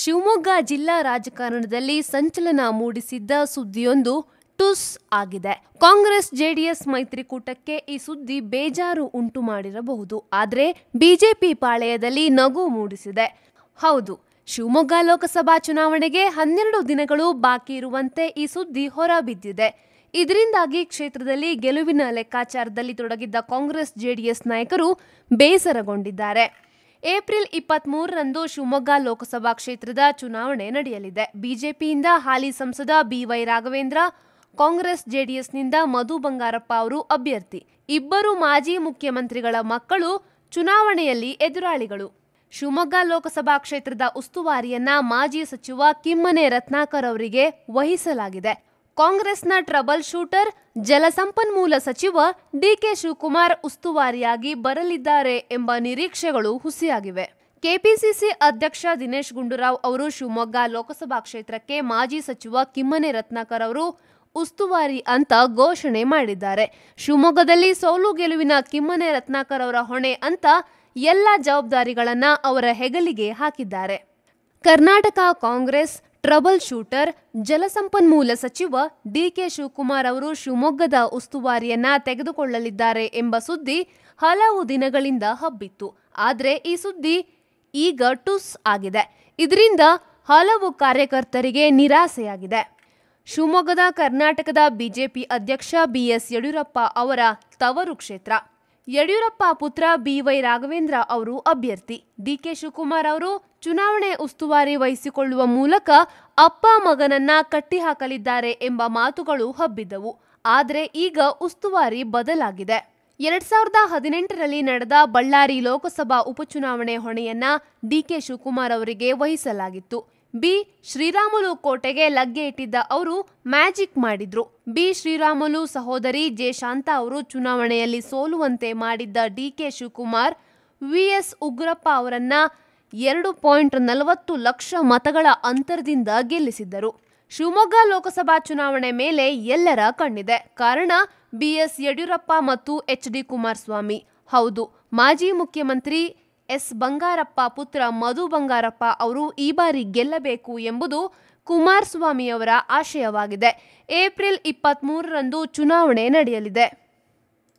ಶಿವಮೊಗ್ಗ ಜಿಲ್ಲಾ ರಾಜಕಾರಣದಲ್ಲಿ ಸಂಚಲನ ಮೂಡಿಸಿದ್ದ ಸುದ್ದಿಯೊಂದು ಟುಸ್ ಆಗಿದೆ. ಕಾಂಗ್ರೆಸ್, ಜೆಡಿಎಸ್ ಮೈತ್ರಿಕೂಟಕ್ಕೆ ಈ ಸುದ್ದಿ ಬೇಜಾರು ಉಂಟು ಮಾಡಿರಬಹುದು. ಆದರೆ ಬಿಜೆಪಿ ಪಾಳೆಯದಲ್ಲಿ ನಗು ಮೂಡಿಸಿದೆ. ಹೌದು, ಶಿವಮೊಗ್ಗ ಲೋಕಸಭಾ ಚುನಾವಣೆಗೆ ಹನ್ನೆರಡು ದಿನಗಳು ಬಾಕಿ ಇರುವಂತೆ ಈ ಸುದ್ದಿ ಹೊರಬಿದ್ದಿದೆ. ಇದರಿಂದಾಗಿ ಕ್ಷೇತ್ರದಲ್ಲಿ ಗೆಲುವಿನ ಲೆಕ್ಕಾಚಾರದಲ್ಲಿ ತೊಡಗಿದ್ದ ಕಾಂಗ್ರೆಸ್, ಜೆಡಿಎಸ್ ನಾಯಕರು ಬೇಸರಗೊಂಡಿದ್ದಾರೆ. ಏಪ್ರಿಲ್ ಇಪ್ಪತ್ತ್ ಮೂರರಂದು ಶಿವಮೊಗ್ಗ ಲೋಕಸಭಾ ಕ್ಷೇತ್ರದ ಚುನಾವಣೆ ನಡೆಯಲಿದೆ. ಬಿಜೆಪಿಯಿಂದ ಹಾಲಿ ಸಂಸದ ಬಿವೈ ರಾಘವೇಂದ್ರ, ಕಾಂಗ್ರೆಸ್, ಜೆಡಿಎಸ್ನಿಂದ ಮಧು ಬಂಗಾರಪ್ಪ ಅವರು ಅಭ್ಯರ್ಥಿ. ಇಬ್ಬರು ಮಾಜಿ ಮುಖ್ಯಮಂತ್ರಿಗಳ ಮಕ್ಕಳು ಚುನಾವಣೆಯಲ್ಲಿ ಎದುರಾಳಿಗಳು. ಶಿವಮೊಗ್ಗ ಲೋಕಸಭಾ ಕ್ಷೇತ್ರದ ಉಸ್ತುವಾರಿಯನ್ನ ಮಾಜಿ ಸಚಿವ ಕಿಮ್ಮನೆ ರತ್ನಾಕರ್ ಅವರಿಗೆ ವಹಿಸಲಾಗಿದೆ. ಕಾಂಗ್ರೆಸ್ನ ಟ್ರಬಲ್ ಶೂಟರ್, ಜಲಸಂಪನ್ಮೂಲ ಸಚಿವ ಡಿಕೆ ಶಿವಕುಮಾರ್ ಉಸ್ತುವಾರಿಯಾಗಿ ಬರಲಿದ್ದಾರೆ ಎಂಬ ನಿರೀಕ್ಷೆಗಳು ಹುಸಿಯಾಗಿವೆ. ಕೆಪಿಸಿಸಿ ಅಧ್ಯಕ್ಷ ದಿನೇಶ್ ಗುಂಡೂರಾವ್ ಅವರು ಶಿವಮೊಗ್ಗ ಲೋಕಸಭಾ ಕ್ಷೇತ್ರಕ್ಕೆ ಮಾಜಿ ಸಚಿವ ಕಿಮ್ಮನೆ ರತ್ನಾಕರ್ ಅವರು ಉಸ್ತುವಾರಿ ಅಂತ ಘೋಷಣೆ ಮಾಡಿದ್ದಾರೆ. ಶಿವಮೊಗ್ಗದಲ್ಲಿ ಸೋಲು ಗೆಲುವಿನ ಕಿಮ್ಮನೆ ರತ್ನಾಕರ್ ಅವರ ಹೊಣೆ ಅಂತ ಎಲ್ಲ ಜವಾಬ್ದಾರಿಗಳನ್ನ ಅವರ ಹೆಗಲಿಗೆ ಹಾಕಿದ್ದಾರೆ. ಕರ್ನಾಟಕ ಕಾಂಗ್ರೆಸ್ ಟ್ರಬಲ್ ಶೂಟರ್, ಜಲಸಂಪನ್ಮೂಲ ಸಚಿವ ಡಿಕೆ ಶಿವಕುಮಾರ್ ಅವರು ಶಿವಮೊಗ್ಗದ ಉಸ್ತುವಾರಿಯನ್ನ ತೆಗೆದುಕೊಳ್ಳಲಿದ್ದಾರೆ ಎಂಬ ಸುದ್ದಿ ಹಲವು ದಿನಗಳಿಂದ ಹಬ್ಬಿತ್ತು. ಆದರೆ ಈ ಸುದ್ದಿ ಈಗ ಟುಸ್ ಆಗಿದೆ. ಇದರಿಂದ ಹಲವು ಕಾರ್ಯಕರ್ತರಿಗೆ ನಿರಾಸೆಯಾಗಿದೆ. ಶಿವಮೊಗ್ಗದ ಕರ್ನಾಟಕದ ಬಿಜೆಪಿ ಅಧ್ಯಕ್ಷ ಬಿಎಸ್ ಯಡಿಯೂರಪ್ಪ ಅವರ ತವರು ಕ್ಷೇತ್ರ. ಯಡಿಯೂರಪ್ಪ ಪುತ್ರ ಬಿವೈ ರಾಘವೇಂದ್ರ ಅವರು ಅಭ್ಯರ್ಥಿ. ಡಿಕೆ ಶಿವಕುಮಾರ್ ಅವರು ಚುನಾವಣೆ ಉಸ್ತುವಾರಿ ವಹಿಸಿಕೊಳ್ಳುವ ಮೂಲಕ ಅಪ್ಪ ಮಗನನ್ನ ಕಟ್ಟಿಹಾಕಲಿದ್ದಾರೆ ಎಂಬ ಮಾತುಗಳು ಹಬ್ಬಿದ್ದವು. ಆದರೆ ಈಗ ಉಸ್ತುವಾರಿ ಬದಲಾಗಿದೆ. ಎರಡ್ ಸಾವಿರದ ಹದಿನೆಂಟರಲ್ಲಿ ನಡೆದ ಬಳ್ಳಾರಿ ಲೋಕಸಭಾ ಉಪಚುನಾವಣೆ ಹೊಣೆಯನ್ನ ಡಿಕೆ ಶಿವಕುಮಾರ್ ಅವರಿಗೆ ವಹಿಸಲಾಗಿತ್ತು. ಬಿ, ಶ್ರೀರಾಮುಲು ಕೋಟೆಗೆ ಲಗ್ಗೆ ಇಟ್ಟಿದ್ದ ಅವರು ಮ್ಯಾಜಿಕ್ ಮಾಡಿದ್ರು. ಬಿ, ಶ್ರೀರಾಮುಲು ಸಹೋದರಿ ಜೆ ಶಾಂತಾ ಅವರು ಚುನಾವಣೆಯಲ್ಲಿ ಸೋಲುವಂತೆ ಮಾಡಿದ್ದ ಡಿಕೆ ಶಿವಕುಮಾರ್, ವಿಎಸ್ ಉಗ್ರಪ್ಪ ಅವರನ್ನ ಎರಡು ಪಾಯಿಂಟ್ ನಲವತ್ತು ಲಕ್ಷ ಮತಗಳ ಅಂತರದಿಂದ ಗೆಲ್ಲಿಸಿದ್ದರು. ಶಿವಮೊಗ್ಗ ಲೋಕಸಭಾ ಚುನಾವಣೆ ಮೇಲೆ ಎಲ್ಲರ ಕಣ್ಣಿದೆ. ಕಾರಣ ಬಿಎಸ್ ಯಡಿಯೂರಪ್ಪ ಮತ್ತು ಎಚ್ ಡಿ ಕುಮಾರಸ್ವಾಮಿ. ಹೌದು, ಮಾಜಿ ಮುಖ್ಯಮಂತ್ರಿ ಎಸ್. ಬಂಗಾರಪ್ಪ ಪುತ್ರ ಮಧು ಬಂಗಾರಪ್ಪ ಅವರು ಈ ಬಾರಿ ಗೆಲ್ಲಬೇಕು ಎಂಬುದು ಕುಮಾರಸ್ವಾಮಿಯವರ ಆಶಯವಾಗಿದೆ. ಏಪ್ರಿಲ್ ಇಪ್ಪತ್ತ್ ಚುನಾವಣೆ ನಡೆಯಲಿದೆ.